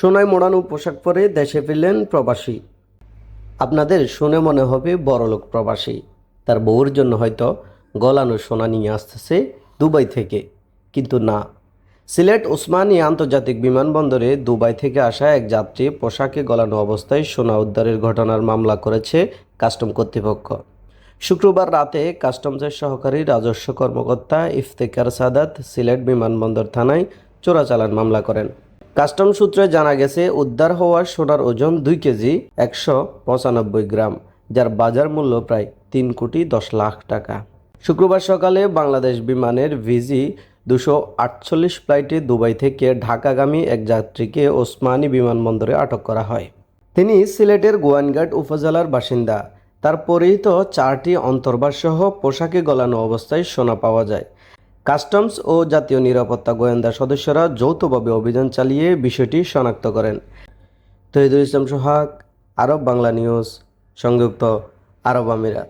সোনায় মোড়ানো পোশাক পরে দেশে ফিরলেন প্রবাসী। আপনাদের শুনে মনে হবে বড়লোক প্রবাসী। তার বউর জন্য হয়তো গলানো সোনা নিয়ে আসতেছে দুবাই থেকে। কিন্তু না। সিলেট ওসমানী আন্তর্জাতিক বিমানবন্দরে দুবাই থেকে আসা এক যাত্রী পোশাকে গলানো অবস্থায় সোনা উদ্ধারের ঘটনার মামলা করেছে কাস্টম কর্তৃপক্ষ। শুক্রবার রাতে কাস্টমসের সহকারী রাজস্ব কর্মকর্তা ইফতেকার সাদাত সিলেট বিমানবন্দর থানায় চোরাচালান মামলা করেন। কাস্টম সূত্রে জানা গেছে, উদ্ধার হওয়া সোনার ওজন দুই কেজি, একশো পঁচানব্বই গ্রাম, যার বাজার মূল্য প্রায় তিন কোটি দশ লাখ টাকা। শুক্রবার সকালে বাংলাদেশ বিমানের ভিজি দুশো আটচল্লিশ ফ্লাইটে দুবাই থেকে ঢাকাগামী এক যাত্রীকে ওসমানী বিমানবন্দরে আটক করা হয়। তিনি সিলেটের গোয়ানঘাট উপজেলার বাসিন্দা। তার পরিহিত চারটি অন্তর্বাসসহ পোশাকে গলানো অবস্থায় সোনা পাওয়া যায়। কাস্টমস ও জাতীয় নিরাপত্তা গোয়েন্দা সদস্যরা যৌথভাবে অভিযান চালিয়ে বিষয়টি শনাক্ত করেন। তহিদুল ইসলাম সোহাগ, আরব বাংলা নিউজ, সংযুক্ত আরব আমিরাত।